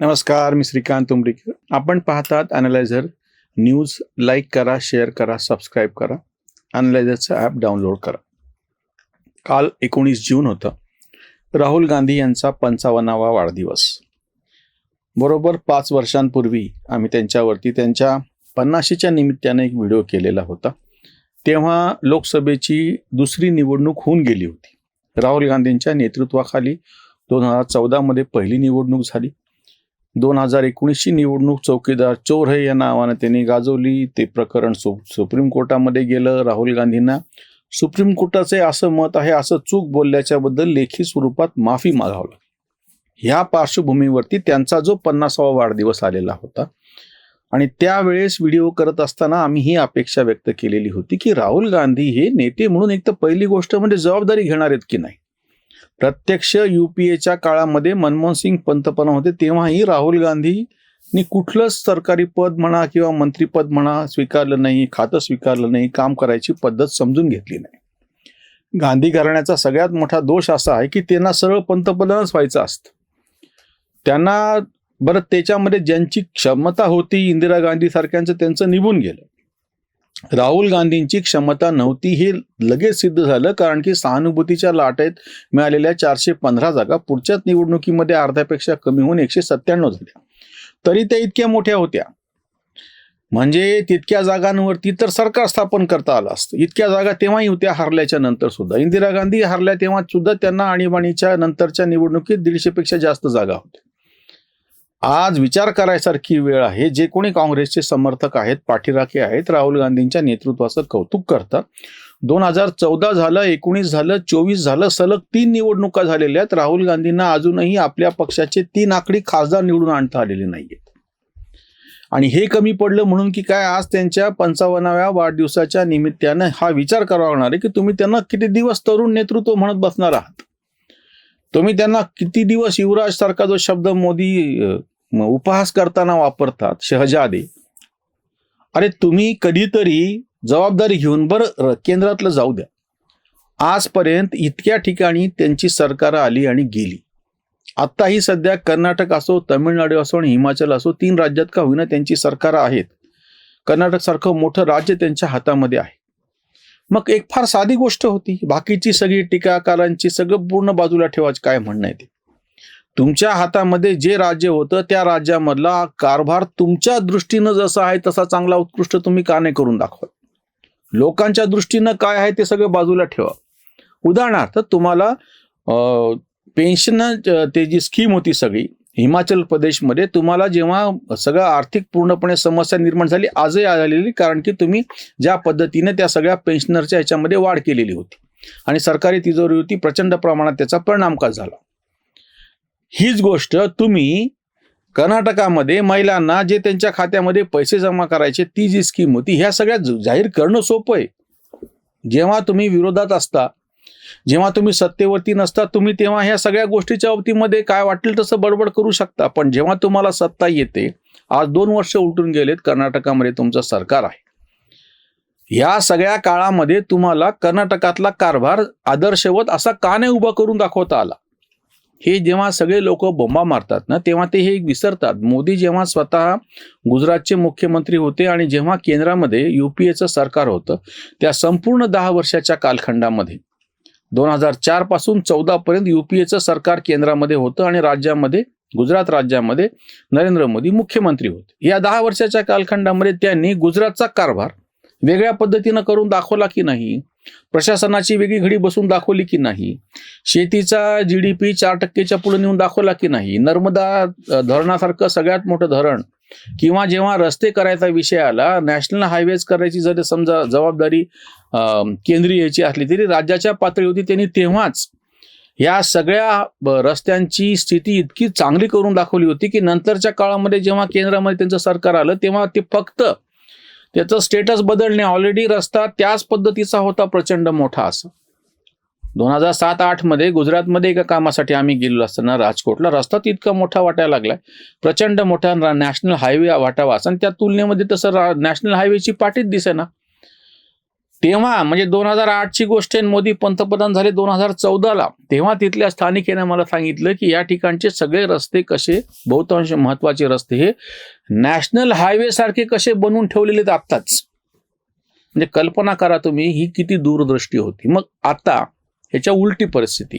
नमस्कार मी श्रीकांत उमरीकर. आपण पाहतात अनालायझर न्यूज लाईक करा शेअर करा सबस्क्राईब करा. अनालायझरचं ॲप डाउनलोड करा. काल एकोणीस जून होतं. राहुल गांधी यांचा पंचावन्नावा वाढदिवस. बरोबर पाच वर्षांपूर्वी आम्ही त्यांच्यावरती त्यांच्या पन्नाशीच्या निमित्ताने एक व्हिडिओ केलेला होता. तेव्हा लोकसभेची दुसरी निवडणूक होऊन गेली होती. राहुल गांधींच्या नेतृत्वाखाली दोन हजार चौदामध्ये पहिली निवडणूक झाली. दोन हजार एकोणीसची निवडणूक चौकीदार चोर है या नावानं त्यांनी गाजवली. ते प्रकरण सु सुप्रीम कोर्टामध्ये गेलं. राहुल गांधींना सुप्रीम कोर्टाचे असं मत आहे असं चूक बोलल्याच्याबद्दल लेखी स्वरूपात माफी मागावलं ह्या पार्श्वभूमीवरती त्यांचा जो पन्नासावा वाढदिवस आलेला होता आणि त्यावेळेस व्हिडिओ करत असताना आम्ही ही अपेक्षा व्यक्त केलेली होती की राहुल गांधी हे नेते म्हणून एक तर पहिली गोष्ट म्हणजे जबाबदारी घेणार आहेत की नाही? प्रत्यक्ष युपीएच्या काळामध्ये मनमोहन सिंग पंतप्रधान होते तेव्हाही राहुल गांधीनी कुठलंच सरकारी पद म्हणा किंवा मंत्रीपद म्हणा स्वीकारलं नाही खातं स्वीकारलं नाही काम करायची पद्धत समजून घेतली नाही. गांधी घराण्याचा सगळ्यात मोठा दोष असा आहे की त्यांना सरळ पंतप्रधानच व्हायचं असतं. त्यांना बरं त्याच्यामध्ये ज्यांची क्षमता होती इंदिरा गांधी सारख्यांचं त्यांचं निघून गेलं. राहुल गांधींची क्षमता नव्हती हे लगेच सिद्ध झालं कारण की सहानुभूतीच्या लाटेत मिळालेल्या चारशे पंधरा जागा. पुढच्याच निवडणुकीमध्ये अर्ध्यापेक्षा कमी होऊन एकशे सत्त्याण्णव झाल्या. तरी त्या इतक्या मोठ्या होत्या. म्हणजे तितक्या जागांवरती तर सरकार स्थापन करता आलं असतं. इतक्या जागा तेव्हाही होत्या हरल्याच्या नंतर सुद्धा. इंदिरा गांधी हरल्या तेव्हा सुद्धा त्यांना आणीबाणीच्या नंतरच्या निवडणुकीत दीडशेपेक्षा जास्त जागा होत्या. आज विचार करायसारखी वेळ आहे. जे कोणी काँग्रेसचे समर्थक आहेत पाठीराखे आहेत राहुल गांधींच्या नेतृत्वाचं कौतुक करतात. दोन हजार चौदा झालं एकोणीस झालं चोवीस झालं सलग तीन निवडणुका झालेल्या आहेत. राहुल गांधींना अजूनही आपल्या पक्षाचे तीन आकडी खासदार निवडून आणता आलेले नाहीयेत. आणि हे कमी पडलं म्हणून की काय आज त्यांच्या पंचावन्नाव्या वाढदिवसाच्या निमित्तानं हा विचार करावा लागणार आहे की तुम्ही त्यांना किती दिवस तरुण नेतृत्व म्हणत बसणार आहात? तुम्ही त्यांना किती दिवस युवराज सारखा जो शब्द मोदी उपहास करताना वापरतात शहजादे. अरे तुम्ही कधीतरी जबाबदारी घेऊन बरं केंद्रातलं जाऊ द्या. आजपर्यंत इतक्या ठिकाणी त्यांची सरकारं आली आणि गेली. आत्ताही सध्या कर्नाटक असो तमिळनाडू असो आणि हिमाचल असो तीन राज्यात का होईना त्यांची सरकारं आहेत. कर्नाटक सारखं मोठं राज्य त्यांच्या हातामध्ये आहे. मग एक फार साधी गोष्ट होती. बाकीची सगळी टीकाकारांची सगळं पूर्ण बाजूला ठेवायचं काय म्हणणं आहे ते? तुमच्या हातामध्ये जे राज्य होतं त्या राज्यामधला कारभार तुमच्या दृष्टीनं जसा आहे तसा चांगला उत्कृष्ट तुम्ही का नाही करून दाखवा लोकांच्या दृष्टीनं काय आहे ते सगळं बाजूला ठेवा. उदाहरणार्थ तुम्हाला पेन्शन ते जी स्कीम होती सगळी हिमाचल प्रदेशमध्ये तुम्हाला जेव्हा सगळं आर्थिक पूर्णपणे समस्या निर्माण झाली आजही आलेली कारण की तुम्ही ज्या पद्धतीने त्या सगळ्या पेन्शनरच्या ह्याच्यामध्ये वाढ केलेली होती. आणि सरकारी तिजोरी होती प्रचंड प्रमाणात त्याचा परिणाम का झाला? हीच गोष्ट तुम्ही कर्नाटकामध्ये महिलांना जे त्यांच्या खात्यामध्ये पैसे जमा करायचे ती जी स्कीम होती ह्या सगळ्या जाहीर करणं सोपं आहे. जेव्हा तुम्ही विरोधात असता जेव्हा तुम्ही सत्तेवरती नसता तुम्ही तेव्हा ह्या सगळ्या गोष्टीच्या बाबतीमध्ये काय वाटेल तसं बडबड करू शकता. पण जेव्हा तुम्हाला सत्ता येते आज दोन वर्ष उलटून गेलेत कर्नाटकामध्ये तुमचं सरकार आहे. या सगळ्या काळामध्ये तुम्हाला कर्नाटकातला कारभार आदर्शवत असा का नाही उभा करून दाखवता आला? हे जेव्हा सगळे लोक बोंबा मारतात ना तेव्हा ते हे विसरतात. मोदी जेव्हा स्वतः गुजरातचे मुख्यमंत्री होते आणि जेव्हा केंद्रामध्ये युपीएचं सरकार होतं त्या संपूर्ण दहा वर्षाच्या कालखंडामध्ये दोन हजार चारपासून चौदा पर्यंत युपीएचं सरकार केंद्रामध्ये होतं आणि राज्यामध्ये गुजरात राज्यामध्ये नरेंद्र मोदी मुख्यमंत्री होते. या दहा वर्षाच्या कालखंडामध्ये त्यांनी गुजरातचा कारभार वेगळ्या पद्धतीनं करून दाखवला की नाही? प्रशासनाची वेगळी घडी बसून दाखवली की नाही? शेतीचा जी डी पी चार टक्केच्या पुढे नेऊन दाखवला की नाही? नर्मदा धरणासारखं सगळ्यात मोठं धरण किंवा जेव्हा रस्ते करायचा विषय आला नॅशनल हायवेज करायची जरी समजा जबाबदारी केंद्रीयची असली तरी राज्याच्या पातळीवरती त्यांनी तेव्हाच या सगळ्या रस्त्यांची स्थिती इतकी चांगली करून दाखवली होती की नंतरच्या काळामध्ये जेव्हा केंद्रामध्ये त्यांचं सरकार आलं तेव्हा ते फक्त त्याचं स्टेटस बदलणे ऑलरेडी रस्ता त्याच पद्धतीचा होता प्रचंड मोठा असा. दोन हजार सात आठमध्ये गुजरातमध्ये एका कामासाठी आम्ही गेलो असताना राजकोटला रस्ता तितका मोठा वाटायला लागलाय. प्रचंड मोठा नॅशनल हायवे वाटावा असं. आणि त्या तुलनेमध्ये तसं नॅशनल हायवेची पाठीच दिसेना. तेव्हा म्हणजे दोन हजार आठची गोष्ट आहे मोदी पंतप्रधान झाले दोन हजार चौदाला. तेव्हा तिथल्या स्थानिकेनं मला सांगितलं की या ठिकाणचे सगळे रस्ते कसे बहुतांश महत्त्वाचे रस्ते हे नॅशनल हायवे सारखे कसे बनवून ठेवलेले आहेत आत्ताच. म्हणजे कल्पना करा तुम्ही ही किती दूरदृष्टी होती. मग आता ह्याच्या उलटी परिस्थिती.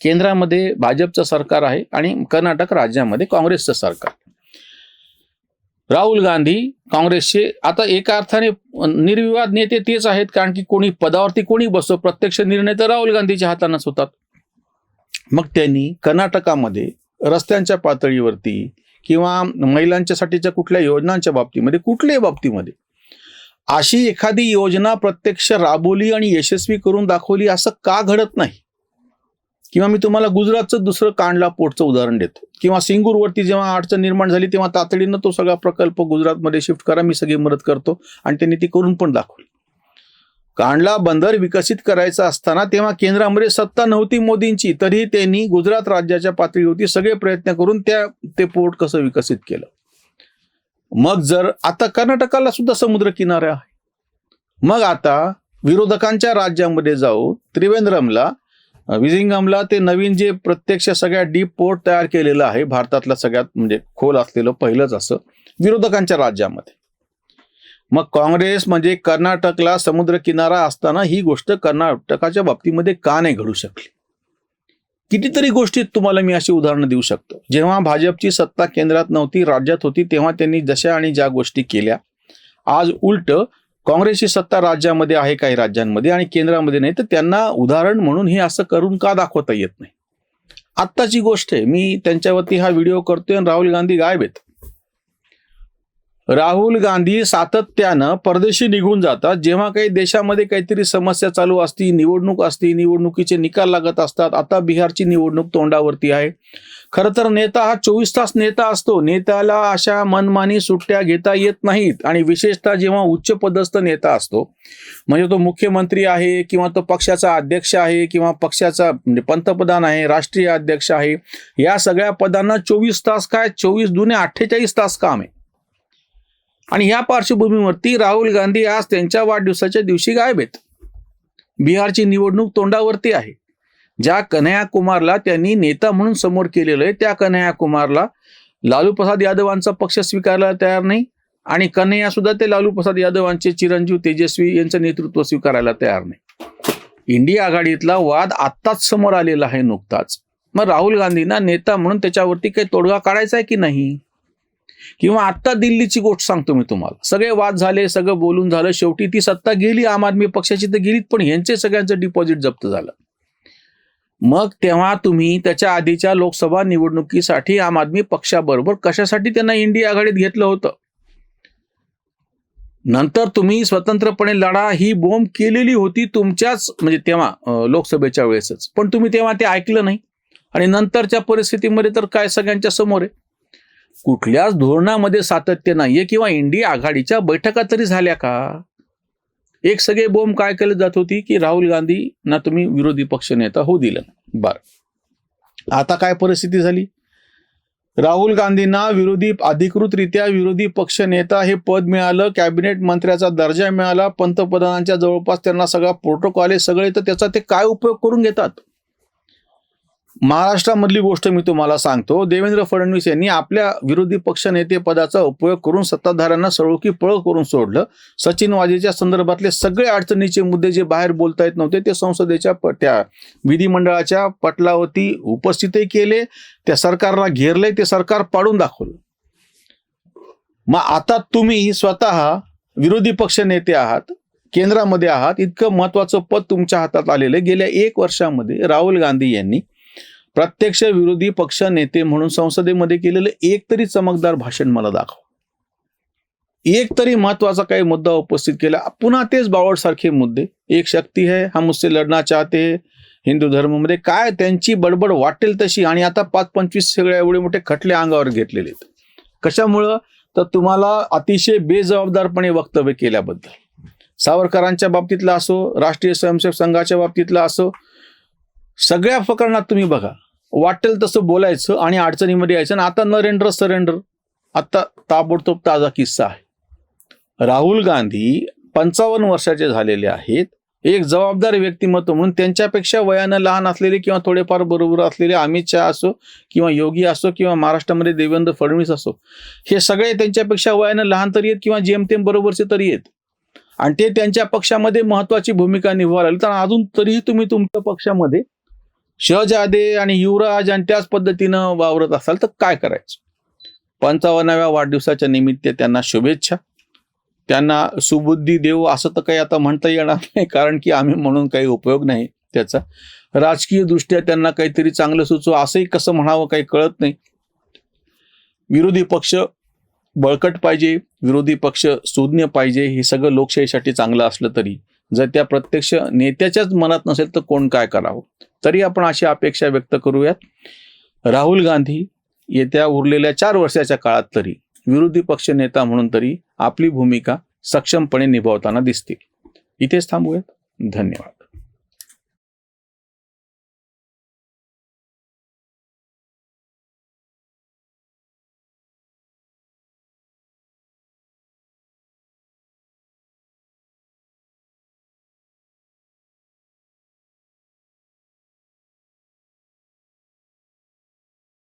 केंद्रामध्ये भाजपचं सरकार आहे आणि कर्नाटक राज्यामध्ये काँग्रेसचं सरकार. राहुल गांधी काँग्रेसचे आता एका अर्थाने निर्विवाद नेते तेच आहेत कारण की कोणी पदावरती कोणी बसतो प्रत्यक्ष निर्णय तर राहुल गांधीच्या हातानंच होतात. मग त्यांनी कर्नाटकामध्ये रस्त्यांच्या पातळीवरती किंवा महिलांच्यासाठीच्या कुठल्या योजनांच्या बाबतीमध्ये कुठल्याही बाबतीमध्ये अशी एखादी योजना प्रत्यक्ष राबवली आणि यशस्वी करून दाखवली असं का घडत नाही? किंवा मी तुम्हाला गुजरातचं दुसरं कांडला पोटचं उदाहरण देतो. किंवा सिंगूरवरती जेव्हा अडचण निर्माण झाली तेव्हा तातडीनं तो सगळा प्रकल्प गुजरातमध्ये शिफ्ट करा मी सगळी मदत करतो आणि त्यांनी ती करून पण दाखवली. कांडला बंदर विकसित करायचा असताना तेव्हा केंद्रामध्ये सत्ता नव्हती मोदींची तरी त्यांनी गुजरात राज्याच्या पातळीवरती सगळे प्रयत्न करून त्या ते पोर्ट कसं विकसित केलं? मग जर आता कर्नाटकाला सुद्धा समुद्र किनारा आहे मग आता विरोधकांच्या राज्यामध्ये जाऊ त्रिवेंद्रमला विझिंगमला ते नवीन जे प्रत्यक्ष सगळ्या डीप पोर्ट तयार केलेलं आहे भारतातलं सगळ्यात म्हणजे खोल असलेलं पहिलंच असं विरोधकांच्या राज्यामध्ये. मग काँग्रेस म्हणजे कर्नाटकला समुद्र किनारा असताना ही गोष्ट कर्नाटकाच्या बाबतीमध्ये का नाही घडू शकली? कितीतरी गोष्टीत तुम्हाला मी अशी उदाहरणं देऊ शकतो. जेव्हा भाजपची सत्ता केंद्रात नव्हती राज्यात होती तेव्हा त्यांनी जशा आणि ज्या गोष्टी केल्या. आज उलट काँग्रेसची सत्ता राज्यामध्ये आहे काही राज्यांमध्ये आणि केंद्रामध्ये नाही तर त्यांना उदाहरण म्हणून हे असं करून का दाखवता येत नाही? आत्ताची गोष्ट आहे मी त्यांच्यावरती हा व्हिडिओ करतोय आणि राहुल गांधी गायब आहेत. राहुल गांधी सातत्यानं परदेशी निघून जातात. जेव्हा काही देशामध्ये काहीतरी समस्या चालू असती निवडणूक असती निवडणुकीचे निकाल लागत असतात आता बिहारची निवडणूक तोंडावरती आहे. खरं तर नेता हा चोवीस तास नेता असतो. नेत्याला अशा मनमानी सुट्ट्या घेता येत नाहीत आणि विशेषतः जेव्हा उच्च पदस्थ नेता असतो म्हणजे तो मुख्यमंत्री आहे किंवा तो पक्षाचा अध्यक्ष आहे किंवा पक्षाचा म्हणजे पंतप्रधान आहे राष्ट्रीय अध्यक्ष आहे या सगळ्या पदांना चोवीस तास काय? चोवीस दुने अठ्ठेचाळीस तास काम आहे. आणि ह्या पार्श्वभूमीवरती राहुल गांधी आज त्यांच्या वाढदिवसाच्या दिवशी गायब आहेत. बिहारची निवडणूक तोंडावरती आहे. ज्या कन्हैया कुमारला त्यांनी नेता म्हणून समोर केलेलं आहे त्या कन्हैया कुमारला लालू प्रसाद यादवांचा पक्ष स्वीकारायला तयार नाही आणि कन्हैया सुद्धा ते लालू प्रसाद यादवांचे चिरंजीव तेजस्वी यांचं नेतृत्व स्वीकारायला तयार नाही. इंडिया आघाडीतला वाद आत्ताच समोर आलेला आहे नुकताच. मग राहुल गांधींना नेता म्हणून त्याच्यावरती काही तोडगा काढायचा आहे की नाही? किंवा आत्ता दिल्लीची गोष्ट सांगतो मी तुम्हाला. सगळे वाद झाले सगळं बोलून झालं शेवटी ती सत्ता गेली आम आदमी पक्षाची तर गेलीत पण यांचे सगळ्यांचं डिपॉझिट जप्त झालं. मग तेव्हा तुम्ही त्याच्या आधीच्या लोकसभा निवडणुकीसाठी आम आदमी पक्षाबरोबर कशासाठी त्यांना इंडिया आघाडीत घेतलं होतं? नंतर तुम्ही स्वतंत्रपणे लढा ही बोंब केलेली होती तुमच्याच म्हणजे तेव्हा लोकसभेच्या वेळेसच. पण तुम्ही तेव्हा ते ऐकलं नाही. आणि नंतरच्या परिस्थितीमध्ये तर काय सगळ्यांच्या समोर आहे? कुठल्याच धोरणामध्ये सातत्य नाहीये किंवा इंडिया आघाडीच्या बैठका तरी झाल्या का? एक सगळे बोंब काय केलं जात होती की राहुल गांधी ना तुम्ही विरोधी पक्ष नेता होऊ दिलं. बर. आता काय परिस्थिती झाली? राहुल गांधींना विरोधी अधिकृतरित्या विरोधी पक्ष नेता हे पद मिळालं कॅबिनेट मंत्र्याचा दर्जा मिळाला पंतप्रधानांच्या जवळपास त्यांना सगळा प्रोटोकॉल आहे सगळे तर त्याचा ते काय उपयोग करून घेतात? महाराष्ट्रामधली गोष्ट मी तुम्हाला सांगतो. देवेंद्र फडणवीस यांनी आपल्या विरोधी पक्ष नेते पदाचा उपयोग करून सत्ताधाऱ्यांना सळोखी पळ करून सोडलं. सचिन वाजेच्या संदर्भातले सगळे अडचणीचे मुद्दे जे बाहेर बोलता येत नव्हते ते संसदेच्या त्या विधिमंडळाच्या पटलावरती उपस्थितही केले त्या सरकारला घेरले ते सरकार पाडून दाखवलं. मग आता तुम्ही स्वतः विरोधी पक्ष नेते आहात केंद्रामध्ये आहात इतकं महत्वाचं पद तुमच्या हातात आलेलं आहे. गेल्या एक वर्षामध्ये राहुल गांधी यांनी प्रत्यक्ष विरोधी पक्ष नेते म्हणून संसदेमध्ये केलेलं एक तरी चमकदार भाषण मला दाखवा. एक तरी महत्त्वाचा काही मुद्दा उपस्थित केला. पुन्हा तेच बावळसारखे मुद्दे. एक शक्ती है हा उससे लढना चाहते हिंदू धर्ममध्ये. काय त्यांची बडबड वाटेल तशी? आणि आता पाच पंचवीस सगळे एवढे मोठे खटले अंगावर घेतलेले आहेत. कशामुळं? तर तुम्हाला अतिशय बेजबाबदारपणे वक्तव्य केल्याबद्दल. सावरकरांच्या बाबतीतला असो राष्ट्रीय स्वयंसेवक संघाच्या बाबतीतला असो सगळ्या प्रकरणात तुम्ही बघा. वाटेल तसं बोलायचं आणि अडचणीमध्ये यायचं. आणि आता नरेंद्र सरेंडर. आता ताबडतोब ताजा किस्सा आहे. राहुल गांधी पंचावन्न वर्षाचे झालेले आहेत. एक जबाबदार व्यक्तिमत्व म्हणून त्यांच्यापेक्षा वयानं लहान असलेले किंवा थोडेफार बरोबर असलेले अमित शहा असो किंवा योगी असो किंवा महाराष्ट्रामध्ये देवेंद्र फडणवीस असो हे सगळे त्यांच्यापेक्षा वयानं लहान तरी आहेत किंवा जेमतेम बरोबरचे तरी आहेत. आणि ते त्यांच्या पक्षामध्ये महत्वाची भूमिका निभवायला लागली तर अजून तरीही तुम्ही तुमच्या पक्षामध्ये शहजादे आणि युवराज आणि त्याच पद्धतीनं वावरत असाल तर काय करायचं? पंचावन्नाव्या वाढदिवसाच्या निमित्त त्यांना शुभेच्छा. त्यांना सुबुद्धी देऊ असं तर काही आता म्हणता येणार नाही कारण की आम्ही म्हणून काही उपयोग नाही त्याचा. राजकीय दृष्ट्या त्यांना काहीतरी चांगलं सुचव असंही कसं म्हणावं काही कळत नाही. विरोधी पक्ष बळकट पाहिजे विरोधी पक्ष सुज्ञ पाहिजे हे सगळं लोकशाहीसाठी चांगलं असलं तरी. जर त्या प्रत्यक्ष नेत्याच्याच मनात नसेल तर कोण काय करावं? तरी आपण अशी अपेक्षा व्यक्त करूयात. राहुल गांधी येत्या उरलेल्या चार वर्षाच्या काळात तरी विरोधी पक्ष नेता म्हणून तरी आपली भूमिका सक्षमपणे निभावताना दिसतील. इथेच थांबूयात. धन्यवाद.